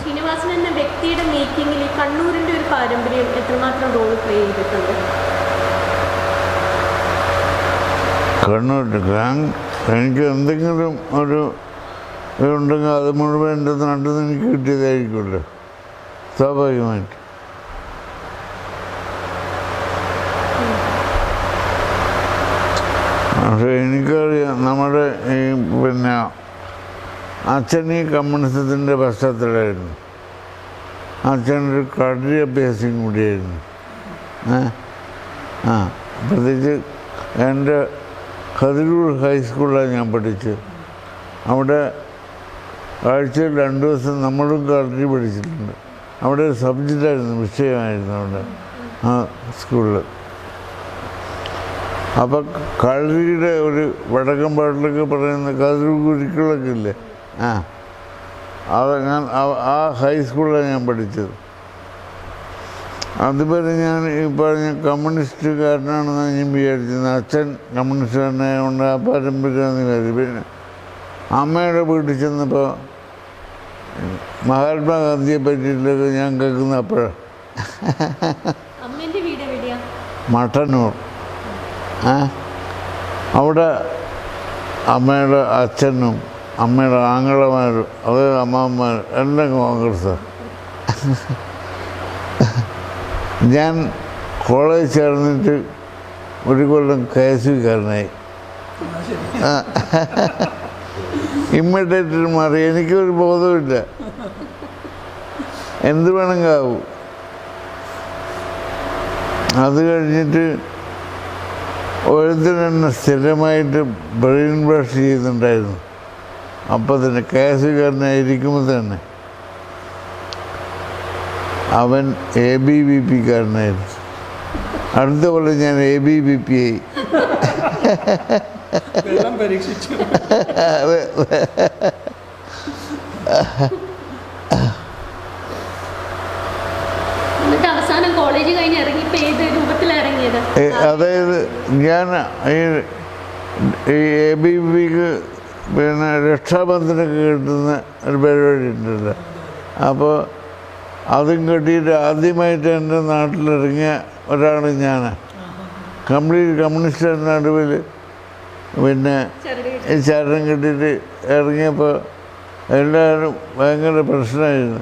ശ്രീനിവാസൻ എന്ന വ്യക്തിയുടെ മേക്കിങ്ങിൽ കണ്ണൂരിന്റെ ഒരു പാരമ്പര്യം എത്രമാത്രം റോൾ പ്ലേ ചെയ്തിട്ടുണ്ട്? കണ്ണൂർ ഞാൻ എനിക്ക് എന്തെങ്കിലും ഒരു ഇതുണ്ടെങ്കിൽ അത് മുഴുവൻ എന്റെ നാട്ടിൽ നിന്ന് എനിക്ക് കിട്ടിയതായിരിക്കുമല്ലോ. സ്വാഭാവികമായിട്ട്. പക്ഷെ എനിക്കറിയാം നമ്മുടെ ഈ പിന്നെ അച്ഛൻ ഈ കമ്മ്യൂണിസത്തിന്റെ പശ്ചാത്തലമായിരുന്നു. അച്ഛനൊരു കടലി അഭ്യാസം കൂടിയായിരുന്നു. ആ പ്രത്യേകിച്ച് എന്റെ കതിരൂർ ഹൈസ്കൂളിലാണ് ഞാൻ പഠിച്ചത്. അവിടെ ആഴ്ചയിൽ രണ്ട് ദിവസം നമ്മളും കളരി പഠിച്ചിട്ടുണ്ട്. അവിടെ ഒരു സബ്ജക്റ്റായിരുന്നു വിഷയമായിരുന്നു അവിടെ ആ സ്കൂളിൽ അപ്പം കളരിയുടെ ഒരു വടക്കൻ പാട്ടിലൊക്കെ പറയുന്ന കതിരൂർ ഗുരുക്കളൊക്കെ ഇല്ലേ? ആ. അത് ഞാൻ ആ- ഹൈസ്കൂളിലാണ് ഞാൻ പഠിച്ചത്. അതുവരെ ഞാൻ ഈ പറഞ്ഞ കമ്മ്യൂണിസ്റ്റുകാരനാണെന്ന് ഞാൻ വിചാരിച്ചത്. അച്ഛൻ കമ്മ്യൂണിസ്റ്റുകാരനായതുകൊണ്ട് ആ പാരമ്പര്യമെന്ന് വിചാരിച്ചു. പിന്നെ അമ്മയുടെ വീട്ടിൽ ചെന്നപ്പോൾ മഹാത്മാഗാന്ധിയെ പറ്റിയിട്ടൊക്കെ ഞാൻ കേൾക്കുന്ന അപ്പോഴാണ് മട്ടന്നൂർ. ഏ? അവിടെ അമ്മയുടെ അച്ഛനും അമ്മയുടെ ആങ്ങളമാർ അവർ അമ്മാമ്മമാർ എല്ലാം കോൺഗ്രസ്. ഞാൻ കോളേജ് ചേർന്നിട്ട് ഒരു കൊല്ലം കെ എസ് വിക്കാരനായി ഇമ്മീഡിയറ്റ് മാറി. എനിക്കൊരു ബോധമില്ല എന്ത് വേണമെങ്കിൽ ആവും. അത് കഴിഞ്ഞിട്ട് ഒരുത്തരെന്നെ സ്ഥിരമായിട്ട് ബ്രെയിൻ വാഷ് ചെയ്യുന്നുണ്ടായിരുന്നു. അപ്പം തന്നെ കേസുകാരനായിരിക്കുമ്പോൾ തന്നെ അവൻ എ ബി വി പിക്കാരനായിരുന്നു അടുത്ത കൊല്ലം ഞാൻ എ ബി വി പി ആയി അതായത് ഞാൻ ഈ ഈ എ ബി പിക്ക് പിന്നെ രക്ഷാബന്ധന കിട്ടുന്ന ഒരു പരിപാടി ഉണ്ടല്ലോ. അപ്പോൾ അതും കെട്ടിയിട്ട് ആദ്യമായിട്ട് എന്റെ നാട്ടിലിറങ്ങിയ ഒരാൾ ഞാൻ കംപ്ലീറ്റ് കമ്മ്യൂണിസ്റ്റ് നടുവിൽ പിന്നെ ചരണം കെട്ടിയിട്ട് ഇറങ്ങിയപ്പോൾ എല്ലാവരും ഭയങ്കര പ്രശ്നമായിരുന്നു.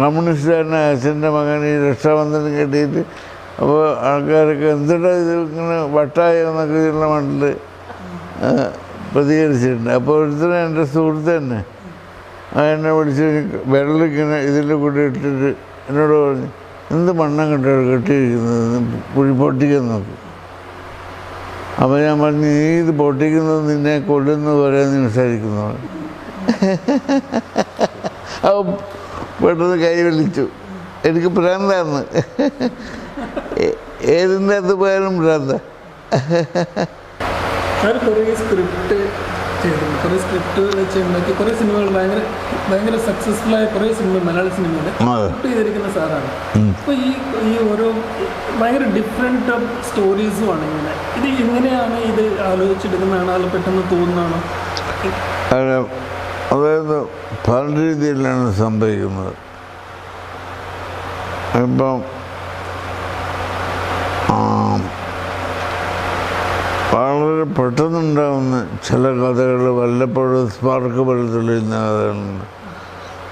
കമ്മ്യൂണിസ്റ്റുകാരനെ അച്ഛന്റെ മകൻ ഈ രക്ഷാബന്ധനം കെട്ടിയിട്ട് അപ്പോൾ ആൾക്കാരൊക്കെ എന്തിനാ ഇത് ഇങ്ങനെ വട്ടായോ എന്നൊക്കെ ഉള്ള മട്ടിൽ പ്രതികരിച്ചിട്ടുണ്ട്. അപ്പോൾ ഒരുത്തരം എന്റെ സുഹൃത്ത് തന്നെ. എന്നെ വിളിച്ച് വെള്ളം ഇതിന്റെ കൂടെ ഇട്ടിട്ട് എന്നോട് പറഞ്ഞു എന്ത് മണ്ണം കെട്ടോ കെട്ടിയിരിക്കുന്നത്? പുഴി പൊട്ടിക്കാൻ നോക്കും. അപ്പോൾ ഞാൻ പറഞ്ഞു നീ ഇത് പൊട്ടിക്കുന്നത് നിന്നെ കൊല്ലുന്ന പോലെ നീ വിചാരിക്കുന്നു അപ്പോൾ പെട്ടെന്ന് കൈ വലിച്ചു എനിക്ക് ഭ്രാന്താന്ന്. ഏതിന്റെ അത് പോയാലും ഭ്രാന്ത. സ്ക്രിപ്റ്റ് കുറേ സ്ക്രിപ്റ്റുകൾ വെച്ച് ഉണ്ടാക്കി കുറേ സിനിമകൾ ഭയങ്കര ഭയങ്കര സക്സസ്ഫുൾ ആയ കുറേ സിനിമ മലയാള സിനിമയിൽ ഷൂട്ട് സ്ക്രിപ്റ്റ് ചെയ്തിരിക്കുന്ന സാറാണ്. അപ്പോൾ ഈ ഈ ഓരോ ഭയങ്കര ഡിഫറെന്റ് സ്റ്റോറീസും ആണ് ഇങ്ങനെ. ഇത് എങ്ങനെയാണ് ഇത് ആലോചിച്ചെടുക്കുന്നതാണ് അത് പെട്ടെന്ന് തോന്നുന്നതാണോ? അത് അതായത് പല രീതിയിലാണ് സംഭവിക്കുന്നത്. ഇപ്പം ആ, വളരെ പെട്ടെന്നുണ്ടാകുന്ന ചില കഥകൾ വല്ലപ്പോഴും സ്പാർക്ക് പോലെ തെളിയുന്ന കഥകളുണ്ട്.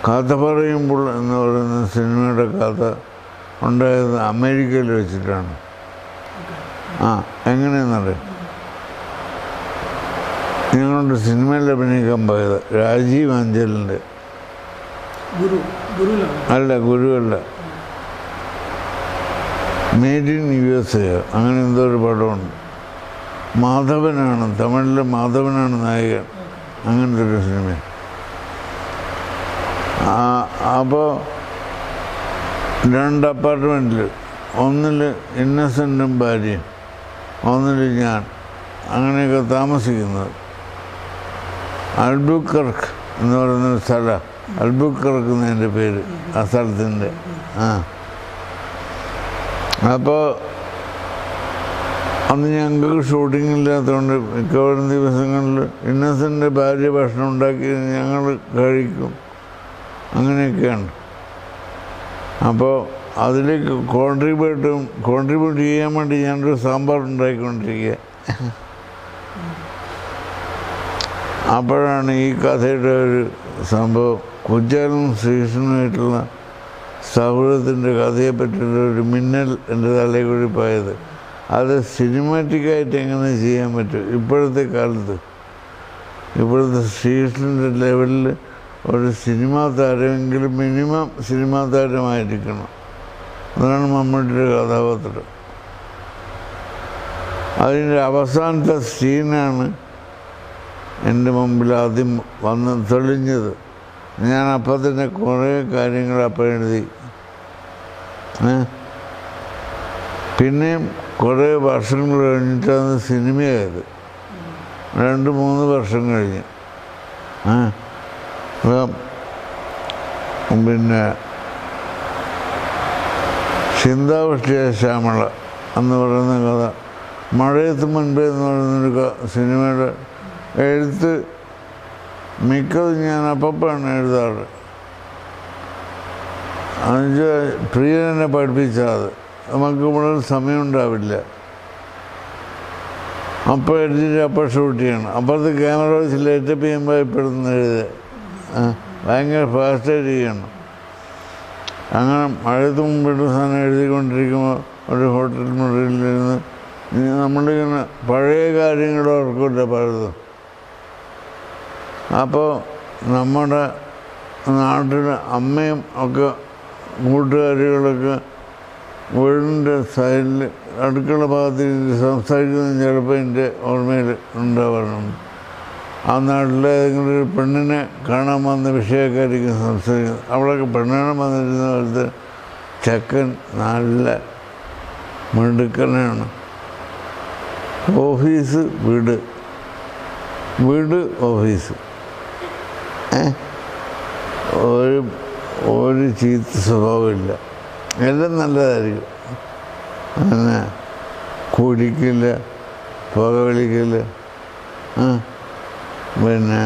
കഥ പറയുമ്പോൾ എന്ന് പറയുന്ന സിനിമയുടെ കഥ ഉണ്ടായത് അമേരിക്കയിൽ വെച്ചിട്ടാണ്. ആ എങ്ങനെയെന്നറിയാം? ഞങ്ങളുടെ സിനിമയിൽ അഭിനയിക്കാൻ പോയത് രാജീവ് അഞ്ചലിന്റെ. അല്ല ഗുരുവല്ല. Made in U S A അങ്ങനെ എന്തോ ഒരു പടമുണ്ട്. മാധവനാണ് തമിഴിലെ മാധവനാണ് നായകൻ. അങ്ങനത്തെ ഒരു സിനിമ അപ്പോൾ രണ്ട് അപ്പാർട്ട്മെന്റിൽ ഒന്നിൽ ഇന്നസെന്റും ഭാര്യയും ഒന്നിൽ ഞാൻ അങ്ങനെയൊക്കെ താമസിക്കുന്നത്. അൽബുക്കർക്ക് എന്ന് പറയുന്ന സ്ഥലം. അൽബുക്കർക്ക് എന്നതിന്റെ പേര് ആ സ്ഥലത്തിന്റെ ആ. അപ്പോൾ അന്ന് ഞങ്ങൾക്ക് ഷൂട്ടിംഗ് ഇല്ലാത്തതുകൊണ്ട് മിക്കവാറും ദിവസങ്ങളിൽ ഇന്നസെന്റെ ഭാര്യ ഭക്ഷണം ഉണ്ടാക്കി ഞങ്ങൾ കഴിക്കും. അങ്ങനെയൊക്കെയാണ്. അപ്പോൾ അതിലേക്ക് കോൺട്രിബ്യൂട്ടും കോൺട്രിബ്യൂട്ട് ചെയ്യാൻ വേണ്ടി ഞാനൊരു സാമ്പാർ ഉണ്ടാക്കിക്കൊണ്ടിരിക്കുക. അപ്പോഴാണ് ഈ കഥയുടെ ഒരു സംഭവം. കുഞ്ചാലും ശ്രീകൃഷ്ണനുമായിട്ടുള്ള സൗഹൃദത്തിന്റെ കഥയെപ്പറ്റിയുള്ള ഒരു മിന്നൽ എന്റെ തലയിൽ കൂടി പോയത്. അത് സിനിമാറ്റിക്കായിട്ട് എങ്ങനെ ചെയ്യാൻ പറ്റും? ഇപ്പോഴത്തെ കാലത്ത് ഇപ്പോഴത്തെ സീസണിന്റെ ലെവലിൽ ഒരു സിനിമാ താരമെങ്കിലും മിനിമം സിനിമാ താരമായിരിക്കണം. അതാണ് മമ്മൂട്ടിയുടെ കഥാപാത്രം. അതിന്റെ അവസാനത്തെ സീനാണ് എന്റെ മുമ്പിൽ ആദ്യം വന്ന് തെളിഞ്ഞത്. ഞാൻ അപ്പം തന്നെ കുറേ കാര്യങ്ങൾ അപ്പം എഴുതി? പിന്നെയും കുറേ വർഷങ്ങൾ കഴിഞ്ഞിട്ടാണ് സിനിമയായത്. രണ്ട് മൂന്ന് വർഷം കഴിഞ്ഞ്. പിന്നെ ചിന്താവൃഷ്ടിയ ശ്യാമള എന്ന് പറയുന്ന കഥ. മഴയത്ത് മുൻപേ എന്ന് പറയുന്നൊരു സിനിമയുടെ എഴുത്ത് മിക്കതും ഞാൻ അപ്പപ്പാണ് എഴുതാറ്. എന്നുവെച്ചാൽ പ്രിയനെ പഠിപ്പിച്ചാൽ നമുക്ക് സമയം ഉണ്ടാവില്ല അപ്പോൾ എഴുതിയിട്ട് അപ്പോൾ ഷൂട്ട് ചെയ്യണം. അപ്പുറത്ത് ക്യാമറ വെച്ച് ലേറ്റപ്പ് ചെയ്യുമ്പോൾ ഇപ്പോഴൊന്നും എഴുതുക ആ, ഭയങ്കര ഫാസ്റ്റായിട്ട് ചെയ്യണം. അങ്ങനെ മഴയത്ത് മുമ്പിട്ട് സാധനം എഴുതിക്കൊണ്ടിരിക്കുമ്പോൾ ഒരു ഹോട്ടൽ മുറിയിലിരുന്ന് നമ്മളിങ്ങനെ പഴയ കാര്യങ്ങൾ ഓർക്കില്ല പലതും. അപ്പോൾ നമ്മുടെ നാട്ടിലെ അമ്മയും ഒക്കെ കൂട്ടുകാരികളൊക്കെ വീടിന്റെ സൈഡിൽ അടുക്കള ഭാഗത്ത് സംസാരിക്കുന്ന ചിലപ്പോൾ എന്റെ ഓർമ്മയിൽ ഉണ്ടാവാറുണ്ട് ആ നാട്ടിലെ ഏതെങ്കിലും ഒരു പെണ്ണിനെ കാണാൻ വന്ന വിഷയക്കാരിക്കും സംസാരിക്കുന്നത് അവിടെയൊക്കെ പെണ്ണിനെ വന്നിരുന്ന കാലത്ത് ചെക്കൻ നല്ല മിടുക്കനാണ്. ഓഫീസ് വീട്. വീട് ഓഫീസ്? ഒരു ഒരു ചീത്ത സ്വഭാവമില്ല. എല്ലാം നല്ലതായിരിക്കും. അങ്ങനെ കുടിക്കില്ല പുക വിളിക്കില്ല പിന്നെ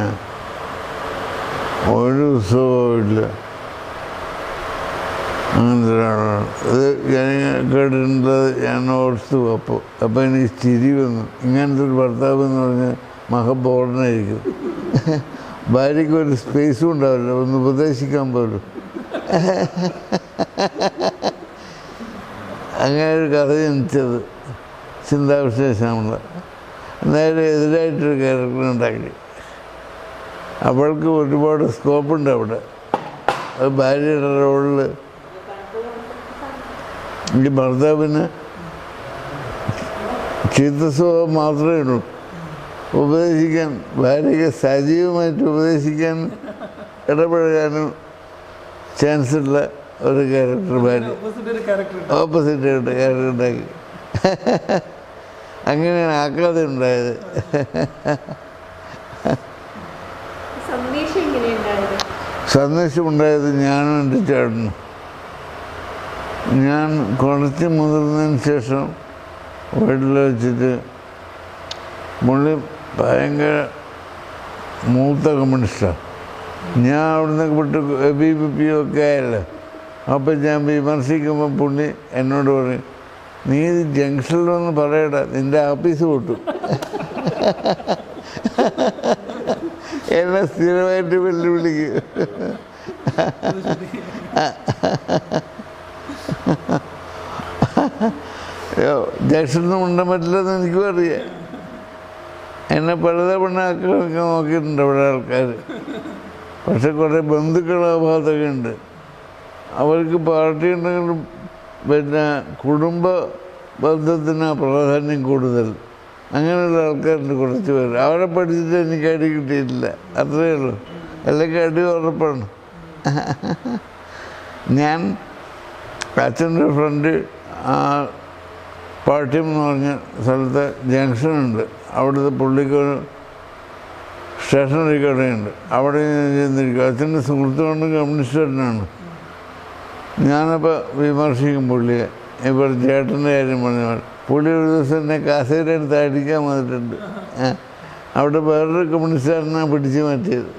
ഒരു ഉത്സവമില്ല അങ്ങനത്തെ ഒരാളാണ് ഇത് ഞാൻ കേട്ടിട്ടുള്ളത് ഞാൻ ഓർത്തു. അപ്പോൾ അപ്പോൾ എനിക്ക് ചിരി വന്നു. ഇങ്ങനത്തെ ഒരു ഭർത്താവ് എന്ന് പറഞ്ഞാൽ മഹബോർണായിരിക്കും ഭാര്യയ്ക്ക് ഒരു സ്പേസും ഉണ്ടാവില്ല. ഒന്ന് ഉപദേശിക്കാൻ പോലും. അങ്ങനെ ഒരു കഥ ജനിച്ചത് ചിന്താവിശേഷമുള്ള നേരെ എതിരായിട്ടൊരു ക്യാരക്ടർ ഉണ്ടാക്കി. അവൾക്ക് ഒരുപാട് സ്കോപ്പുണ്ട് അവിടെ. അത് ഭാര്യയുടെ റോളിൽ ഈ ഭർത്താവിന് ചീത്ത സ്വഭാവം മാത്രമേ ഉള്ളൂ. ഉപദേശിക്കാൻ ഭാര്യയ്ക്ക് സജീവമായിട്ട് ഉപദേശിക്കാൻ ഇടപഴകാനും ചാൻസ് ഉള്ള ഒരു ക്യാരക്ടർ ഭാര്യ ഓപ്പോസിറ്റ് ഒരു ക്യാരക്ടർ ഓപ്പോസിറ്റ് ആയിട്ട് ക്യാരക്ടർ ഉണ്ടാക്കി. അങ്ങനെയാണ് ആക്കാതെ ഉണ്ടായത്. സന്ദേശം ഉണ്ടായത്? സന്ദേശമുണ്ടായത് ഞാനും എന്റെ ചേട്ടനും. ഞാൻ കുറച്ച് മുതിർന്നതിന് ശേഷം വീട്ടിൽ വെച്ചിട്ട് പുള്ളി ഭയങ്കര മൂത്ത കമ്മ്യൂണിസ്റ്റാണ് ഞാൻ അവിടുന്ന് വിട്ട് എ ബി പി പി ഒക്കെ ആയല്ലോ. അപ്പം ഞാൻ വിമർശിക്കുമ്പോൾ പുള്ളി എന്നോട് പറയും നീ ഇത് ജംഗ്ഷനിലൊന്ന് പറയട നിന്റെ ആഫീസ് പൊട്ടും. എന്നെ സ്ഥിരമായിട്ട് വെല്ലുവിളിക്കും. ജംഗ്ഷനിൽ ഉണ്ടാൻ പറ്റില്ലെന്ന് എനിക്കും അറിയാം. എന്നെ പലതവണ ആക്രമിക്കാൻ നോക്കിയിട്ടുണ്ട് ഇവിടെ ആൾക്കാർ പക്ഷെ കുറേ ബന്ധുക്കൾ ആ ഭാഗത്തൊക്കെ ഉണ്ട്. അവർക്ക് പാർട്ടി ഉണ്ടെങ്കിലും പിന്നെ കുടുംബ ബന്ധത്തിന് പ്രാധാന്യം കൂടുതൽ. അങ്ങനെയുള്ള ആൾക്കാരുണ്ട് കുറച്ച് പേര്. അവരെ പഠിച്ചിട്ട് എനിക്ക് അടി കിട്ടിയിട്ടില്ല. അത്രയേ ഉള്ളൂ. അല്ലെങ്കിൽ അടി ഉറപ്പാണ്. ഞാൻ അച്ഛന്റെ ഫ്രണ്ട് ആ പാട്യം എന്ന് പറഞ്ഞ സ്ഥലത്ത് ജംഗ്ഷനുണ്ട്. അവിടുത്തെ പുള്ളിക്കൊരു സ്റ്റേഷനറി കടയുണ്ട്. അവിടെ ചെന്നിരിക്കും. അച്ഛന്റെ സുഹൃത്തുക്കൊണ്ട് കമ്മ്യൂണിസ്റ്റുകാരനാണ് ഞാനപ്പോൾ വിമർശിക്കും പുള്ളിയെ ഇപ്പോൾ ചേട്ടന്റെ കാര്യം പറഞ്ഞ പുള്ളി ഒരു ദിവസം എന്നെ കാസേര എടുത്ത് അടിക്കാൻ വന്നിട്ടുണ്ട്. അവിടെ വേറൊരു കമ്മ്യൂണിസ്റ്റുകാരനെ പിടിച്ചു മാറ്റിയത്.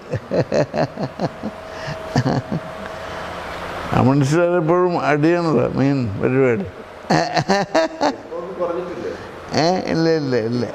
കമ്മ്യൂണിസ്റ്റുകാർ എപ്പോഴും അടിയാണല്ലോ മെയിൻ പരിപാടി. ഏ ഇല്ല ഇല്ല ഇല്ല.